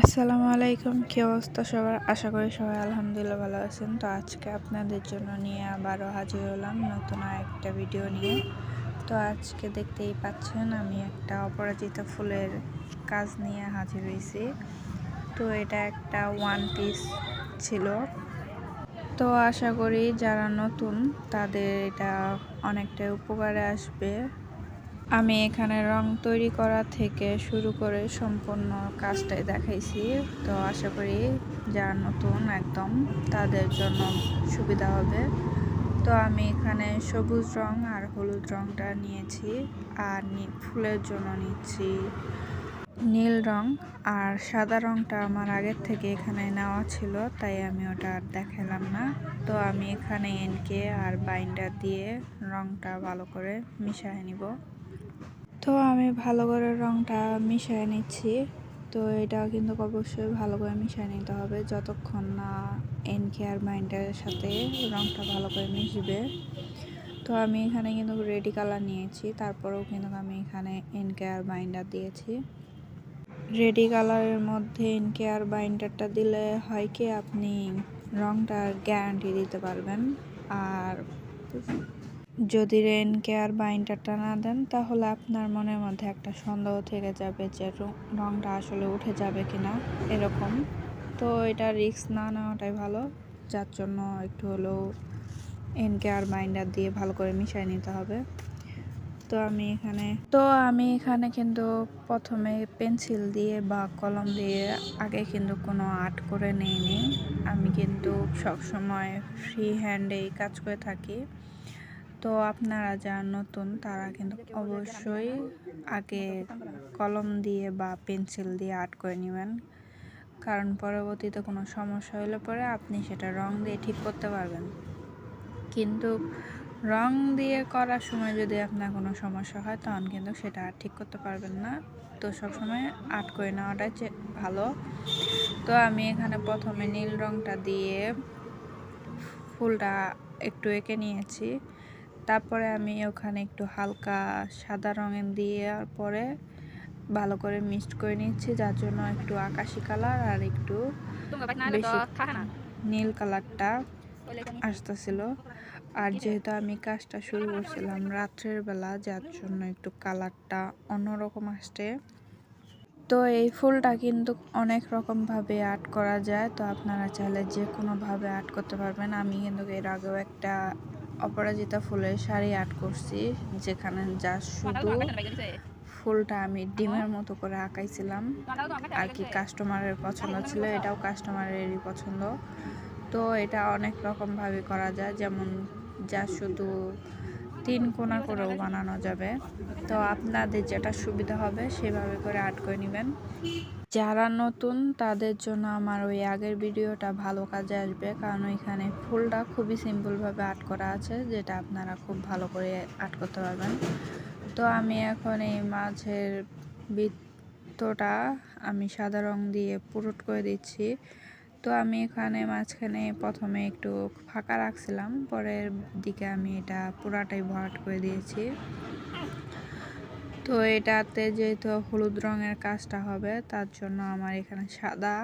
আসসালামু আলাইকুম, কী অবস্থা সবার? আশা করি সবাই আলহামদুলিল্লাহ ভালো আছেন। তো আজকে আপনাদের জন্য নিয়ে আবারও হাজির হলাম নতুন একটা ভিডিও নিয়ে। তো আজকে দেখতেই পাচ্ছেন আমি একটা অপরাজিতা ফুলের কাজ নিয়ে হাজির হয়েছি। তো এটা একটা ওয়ান পিস ছিল। তো আশা করি যারা নতুন, তাদের এটা অনেকটা উপকারে আসবে। আমি এখানে রং তৈরি করা থেকে শুরু করে সম্পূর্ণ কাজটাই দেখাইছি। তো আশা করি যারা নতুন একদম তাদের জন্য সুবিধা হবে। তো আমি এখানে সবুজ রং আর হলুদ রংটা নিয়েছি আর ফুলের জন্য নিচ্ছি নীল রং। আর সাদা রংটা আমার আগের থেকে এখানে নেওয়া ছিল, তাই আমি ওটা আর দেখালাম না। তো আমি এখানে এনকে আর বাইন্ডার দিয়ে রংটা ভালো করে মিশিয়ে নিব। তো আমি ভালো করে রংটা মিশিয়ে নিচ্ছি। তো এটা কিন্তু অবশ্যই ভালো করে মিশিয়ে নিতে হবে। যতক্ষণ না এন কেয়ার মাইন্ডের সাথে রংটা ভালো করে মিশবে। তো আমি এখানে কিন্তু রেডি কালার নিয়েছি। তারপরেও কিন্তু আমি এখানে এন কেয়ার বাইন্ডার দিয়েছি। রেডি কালারের মধ্যে এন কেয়ার বাইন্ডারটা দিলে হয় কি আপনি রংটার গ্যারান্টি দিতে পারবেন। আর যদি রেন কেয়ার বাইন্ডারটা না দেন, তাহলে আপনার মনের মধ্যে একটা সন্দেহ থেকে যাবে যে রংটা আসলে উঠে যাবে কিনা এরকম। তো এটা রিস্ক না নেওয়াটাই ভালো। যার জন্য একটু হলেও এন কেয়ার বাইন্ডার দিয়ে ভালো করে মিশিয়ে নিতে হবে। তো আমি এখানে, তো আমি এখানে কিন্তু প্রথমে পেন্সিল দিয়ে বা কলম দিয়ে আগে কিন্তু কোনো আর্ট করে নিইনি। আমি কিন্তু সবসময় ফ্রি হ্যান্ডেই কাজ করে থাকি। তো আপনারা যারা নতুন, তারা কিন্তু অবশ্যই আগে কলম দিয়ে বা পেন্সিল দিয়ে আর্ট করে নেবেন। কারণ পরবর্তীতে কোনো সমস্যা হলে পরে আপনি সেটা রং দিয়ে ঠিক করতে পারবেন। কিন্তু রং দিয়ে করার সময় যদি আপনার কোনো সমস্যা হয়, তখন কিন্তু সেটা আর ঠিক করতে পারবেন না। তো সবসময় আর্ট করে নেওয়াটাই ভালো। তো আমি এখানে প্রথমে নীল রংটা দিয়ে ফুলটা একটু এঁকে নিয়েছি। তারপরে আমি ওখানে একটু হালকা সাদা রঙের দিয়ে পরে ভালো করে মিক্সড করে নিচ্ছি, যার জন্য একটু আকাশি কালার আর একটু বেশি নীল কালারটা আসতেছিল। আর যেহেতু আমি কাজটা শুরু করছিলাম রাত্রের বেলা, যার জন্য একটু কালারটা অন্যরকম আসছে। তো এই ফুলটা কিন্তু অনেক রকমভাবে আর্ট করা যায়, তো আপনারা চাইলে যে কোনোভাবে আর্ট করতে পারবেন। আমি কিন্তু এর আগেও একটা অপরাজিতা ফুলের শাড়ি আর্ট করছি যেখানে যা শুধু ফুলটা আমি ডিমের মতো করে আঁকাইছিলাম আর কি কাস্টমারের পছন্দ ছিল এটাও কাস্টমারেরই পছন্দ। তো এটা অনেক রকমভাবে করা যায় যেমন যা শুধু তিন কোনা করেও বানানো যাবে। তো আপনাদের যেটা সুবিধা হবে সেভাবে করে আর্ট করে নেবেন। যারা নতুন, তাদের জন্য আমার ওই আগের ভিডিওটা ভালো কাজে আসবে। কারণ ওইখানে ফুলটা খুবই সিম্পলভাবে আর্ট করা আছে, যেটা আপনারা খুব ভালো করে আর্ট করতে পারবেন। তো আমি এখন এই মাঝের বৃত্তটা আমি সাদা রং দিয়ে পুরুট করে দিচ্ছি। তো আমি এখানে মাঝখানে প্রথমে একটু ফাঁকা রাখছিলাম, পরের দিকে আমি এটা পুরাটাই ভরাট করে দিয়েছি। তো এটাতে যেহেতু হলুদ রঙের কাজটা হবে, তার জন্য আমার এখানে সাদা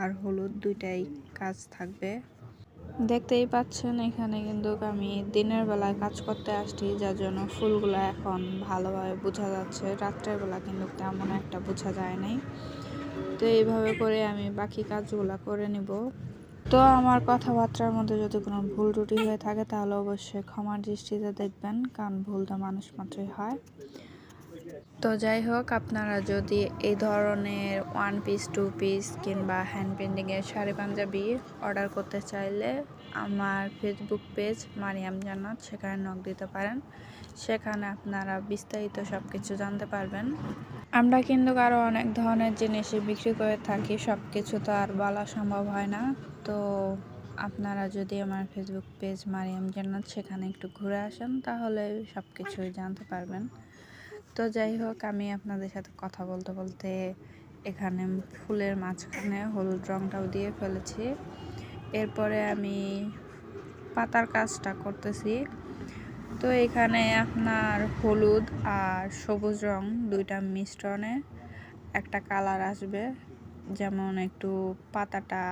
আর হলুদ দুইটাই কাজ থাকবে। দেখতেই পাচ্ছেন, এখানে কিন্তু আমি দিনের বেলায় কাজ করতে আসছি, যার জন্য ফুলগুলো এখন ভালোভাবে বোঝা যাচ্ছে। রাত্রের বেলা কিন্তু তেমন একটা বোঝা যায় নাই। তো এইভাবে করে আমি বাকি কাজগুলো করে নিব। তো আমার কথাবার্তার মধ্যে যদি কোনো ভুল ত্রুটি হয়ে থাকে তাহলে অবশ্যই ক্ষমার দৃষ্টিতে দেখবেন, কারণ ভুল তো মানুষ মাত্রই হয়। তো যাই হোক, আপনারা যদি এই ধরনের ওয়ান পিস টু পিস কিংবা হ্যান্ড পেন্টিংয়ের শাড়ি পাঞ্জাবি অর্ডার করতে চাইলে আমার ফেসবুক পেজ মারিয়াম জান্নাত, সেখানে নক দিতে পারেন। সেখানে আপনারা বিস্তারিত সব কিছু জানতে পারবেন। আমরা কিন্তু আরও অনেক ধরনের জিনিসই বিক্রি করে থাকি সব কিছু তো আর বলা সম্ভব হয় না। তো আপনারা যদি আমার ফেসবুক পেজ মারিয়াম জান্নাত, সেখানে একটু ঘুরে আসেন, তাহলে সব কিছুই জানতে পারবেন। তো যাই হোক, আমি আপনাদের সাথে কথা বলতে বলতে এখানে ফুলের মাঝখানে হলুদ রংটাও দিয়ে ফেলেছি। এরপরে আমি পাতার কাজটা করতেছি। তো এখানে আপনার হলুদ আর সবুজ রং দুইটা মিশ্রণে একটা কালার আসবে। যেমন একটু পাতাটা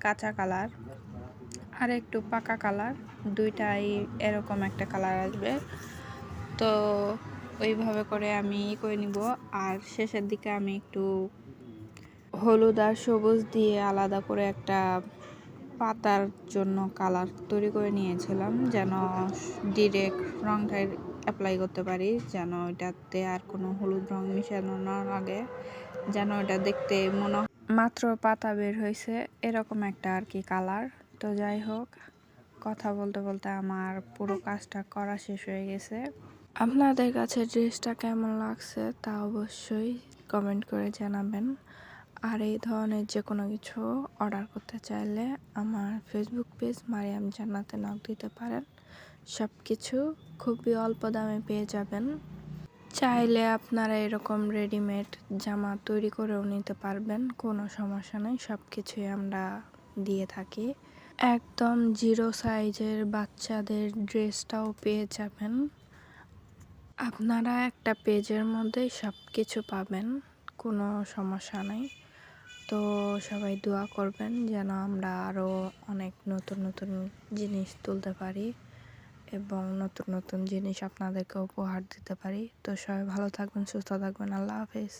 কাঁচা কালার আর একটু পাকা কালার, দুইটাই এরকম একটা কালার আসবে। তো ওইভাবে করে আমি ই করে নিব। আর শেষের দিকে আমি একটু হলুদ আর সবুজ দিয়ে আলাদা করে একটা পাতার জন্য কালার তৈরি করে নিয়েছিলাম, যেন ডিরেক্ট রংটা অ্যাপ্লাই করতে পারি, যেন ওইটাতে আর কোনো হলুদ রং মিশানো না লাগে, যেন ওটা দেখতে মনে মাত্র পাতা বের হয়েছে, এরকম একটা আর কি কালার তো যাই হোক, কথা বলতে বলতে আমার পুরো কাজটা করা শেষ হয়ে গেছে। আপনাদের কাছে ড্রেসটা কেমন লাগছে তা অবশ্যই কমেন্ট করে জানাবেন। আর এই ধরনের যে কোনো কিছু অর্ডার করতে চাইলে আমার ফেসবুক পেজ মারিয়াম জান্নাতে নক দিতে পারেন। সব কিছু খুবই অল্প দামে পেয়ে যাবেন। চাইলে আপনারা এরকম রেডিমেড জামা তৈরি করেও নিতে পারবেন, কোনো সমস্যা নেই সব কিছুই আমরা দিয়ে থাকি। একদম জিরো সাইজের বাচ্চাদের ড্রেসটাও পেয়ে যাবেন। আপনারা একটা পেজের মধ্যে সব কিছু পাবেন, কোনো সমস্যা নেই। তো সবাই দোয়া করবেন যেন আমরা আরও অনেক নতুন নতুন জিনিস তুলতে পারি এবং নতুন নতুন জিনিস আপনাদেরকে উপহার দিতে পারি। তো সবাই ভালো থাকবেন, সুস্থ থাকবেন। আল্লাহ হাফেজ।